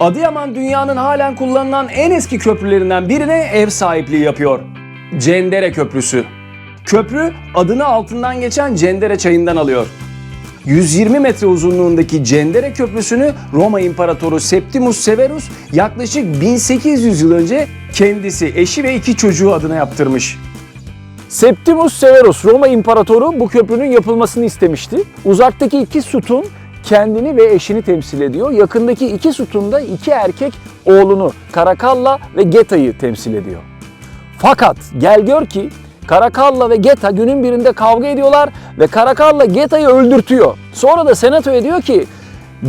Adıyaman dünyanın halen kullanılan en eski köprülerinden birine ev sahipliği yapıyor. Cendere Köprüsü. Köprü adını altından geçen Cendere çayından alıyor. 120 metre uzunluğundaki Cendere Köprüsü'nü Roma İmparatoru Septimus Severus yaklaşık 1800 yıl önce kendisi, eşi ve iki çocuğu adına yaptırmış. Septimus Severus Roma İmparatoru bu köprünün yapılmasını istemişti. Uzaktaki iki sütun kendini ve eşini temsil ediyor. Yakındaki iki sütun da iki erkek oğlunu Karakalla ve Geta'yı temsil ediyor. Fakat gel gör ki Karakalla ve Geta günün birinde kavga ediyorlar ve Karakalla Geta'yı öldürtüyor. Sonra da senatoya diyor ki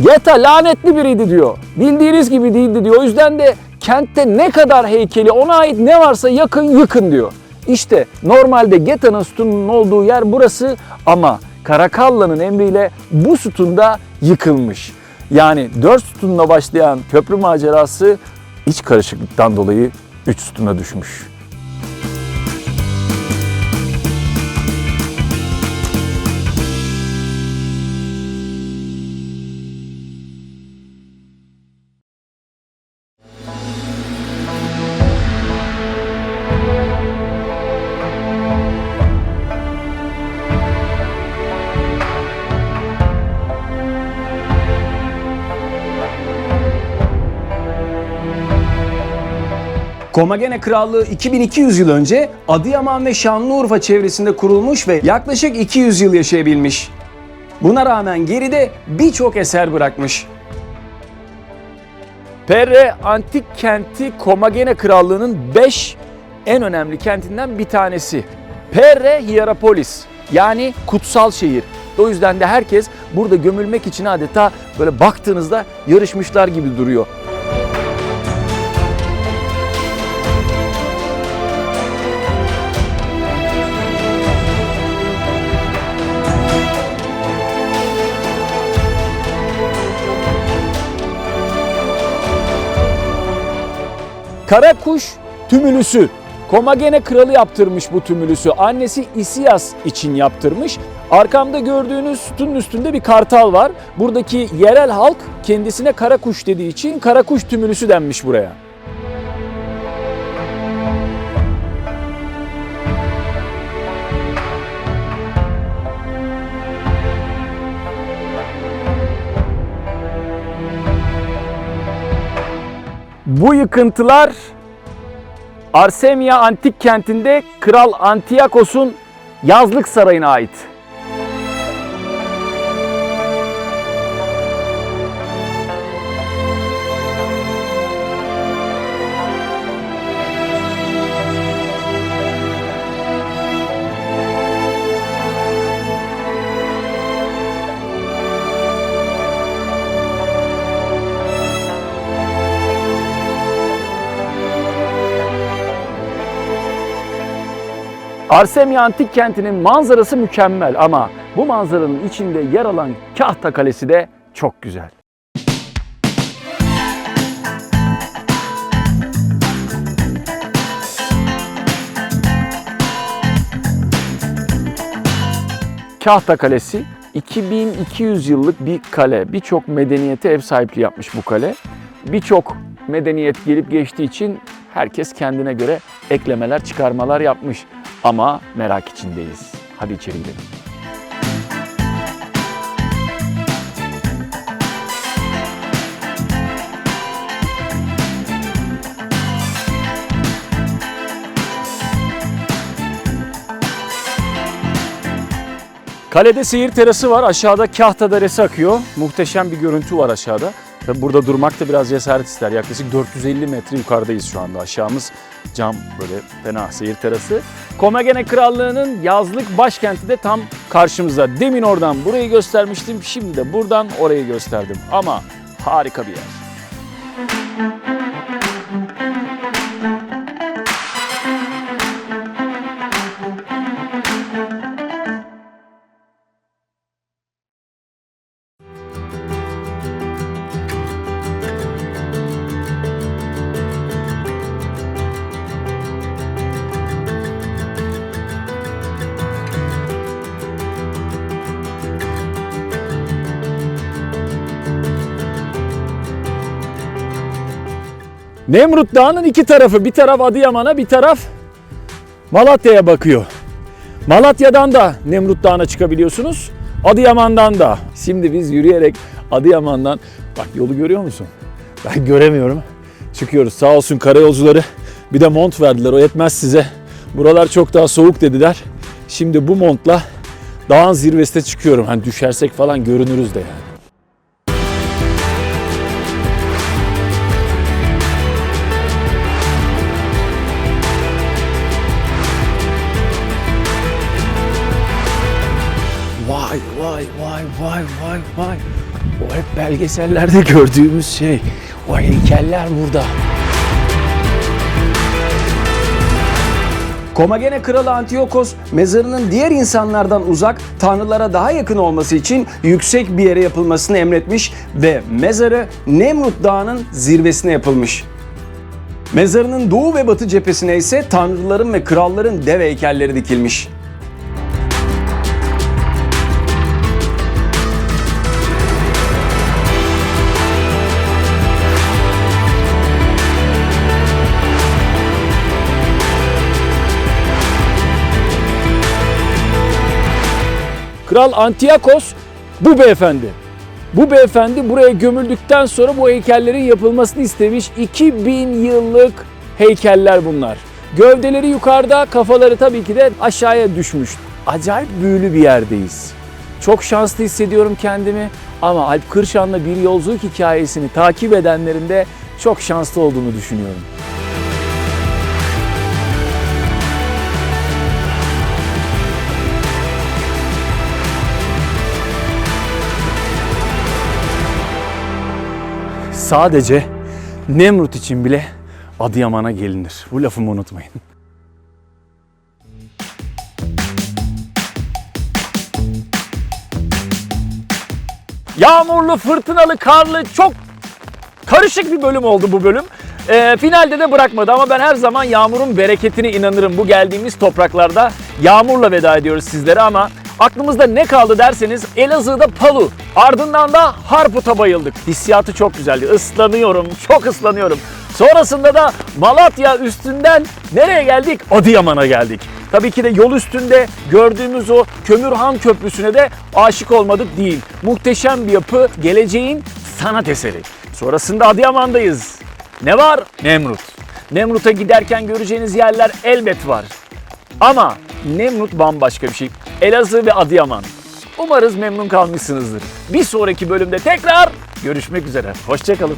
Geta lanetli biriydi diyor. Bildiğiniz gibi değildi diyor. O yüzden de kentte ne kadar heykeli ona ait ne varsa yakın yıkın diyor. İşte normalde Geta'nın sütununun olduğu yer burası ama Karakalla'nın emriyle bu sütunda yıkılmış. Yani dört sütunla başlayan köprü macerası iç karışıklıktan dolayı üç sütuna düşmüş. Komagene Krallığı 2200 yıl önce Adıyaman ve Şanlıurfa çevresinde kurulmuş ve yaklaşık 200 yıl yaşayabilmiş. Buna rağmen geride birçok eser bırakmış. Perre antik kenti Komagene Krallığı'nın 5 en önemli kentinden bir tanesi. Perre Hierapolis yani kutsal şehir. O yüzden de herkes burada gömülmek için adeta böyle baktığınızda yarışmışlar gibi duruyor. Karakuş tümülüsü. Komagene kralı yaptırmış bu tümülüsü. Annesi Isias için yaptırmış. Arkamda gördüğünüz sütunun üstünde bir kartal var. Buradaki yerel halk kendisine karakuş dediği için karakuş tümülüsü denmiş buraya. Bu yıkıntılar Arsemia antik kentinde Kral Antiyakos'un yazlık sarayına ait. Arsemia antik kentinin manzarası mükemmel ama bu manzaranın içinde yer alan Kahta Kalesi de çok güzel. Kahta Kalesi 2200 yıllık bir kale. Birçok medeniyete ev sahipliği yapmış bu kale. Birçok medeniyet gelip geçtiği için herkes kendine göre eklemeler, çıkarmalar yapmış. Ama merak içindeyiz. Hadi içeri gidelim. Kalede seyir terası var. Aşağıda Kahta Deresi akıyor. Muhteşem bir görüntü var aşağıda. Tabi burada durmak da biraz cesaret ister. Yaklaşık 450 metre yukarıdayız şu anda. Aşağımız cam böyle fena seyir terası. Komagene Krallığı'nın yazlık başkenti de tam karşımızda. Demin oradan burayı göstermiştim. Şimdi de buradan orayı gösterdim. Ama harika bir yer. Nemrut Dağı'nın iki tarafı. Bir taraf Adıyaman'a bir taraf Malatya'ya bakıyor. Malatya'dan da Nemrut Dağı'na çıkabiliyorsunuz. Adıyaman'dan da. Şimdi biz yürüyerek Adıyaman'dan bak yolu görüyor musun? Ben göremiyorum. Çıkıyoruz. Sağ olsun karayolcuları bir de mont verdiler. O yetmez size. Buralar çok daha soğuk dediler. Şimdi bu montla dağın zirvesine çıkıyorum. Hani düşersek falan görünürüz de yani. Vay vay vay vay vay vay. O hep belgesellerde gördüğümüz şey. O heykeller burada. Komagene kralı Antiyokos mezarının diğer insanlardan uzak, tanrılara daha yakın olması için yüksek bir yere yapılmasını emretmiş ve mezarı Nemrut Dağı'nın zirvesine yapılmış. Mezarının doğu ve batı cephesine ise tanrıların ve kralların dev heykelleri dikilmiş. Kral Antiyakos bu beyefendi. Bu beyefendi buraya gömüldükten sonra bu heykellerin yapılmasını istemiş. 2000 yıllık heykeller bunlar. Gövdeleri yukarıda, kafaları tabii ki de aşağıya düşmüş. Acayip büyülü bir yerdeyiz. Çok şanslı hissediyorum kendimi ama Alp Kırşan'la bir yolculuk hikayesini takip edenlerin de çok şanslı olduğunu düşünüyorum. Sadece Nemrut için bile Adıyaman'a gelinir. Bu lafımı unutmayın. Yağmurlu, fırtınalı, karlı, çok karışık bir bölüm oldu bu bölüm. Ee, finalde de bırakmadı ama ben her zaman yağmurun bereketine inanırım. Bu geldiğimiz topraklarda yağmurla veda ediyoruz sizlere ama aklımızda ne kaldı derseniz Elazığ'da Palu, ardından da Harput'a bayıldık. Hissiyatı çok güzeldi. Islanıyorum, çok ıslanıyorum. Sonrasında da Malatya üstünden nereye geldik? Adıyaman'a geldik. Tabii ki de yol üstünde gördüğümüz o Kömürhan Köprüsü'ne de aşık olmadık değil. Muhteşem bir yapı, geleceğin sanat eseri. Sonrasında Adıyaman'dayız. Ne var? Nemrut. Nemrut'a giderken göreceğiniz yerler elbet var. Ama Nemrut bambaşka bir şey. Elazığ ve Adıyaman. Umarız memnun kalmışsınızdır. Bir sonraki bölümde tekrar görüşmek üzere. Hoşçakalın.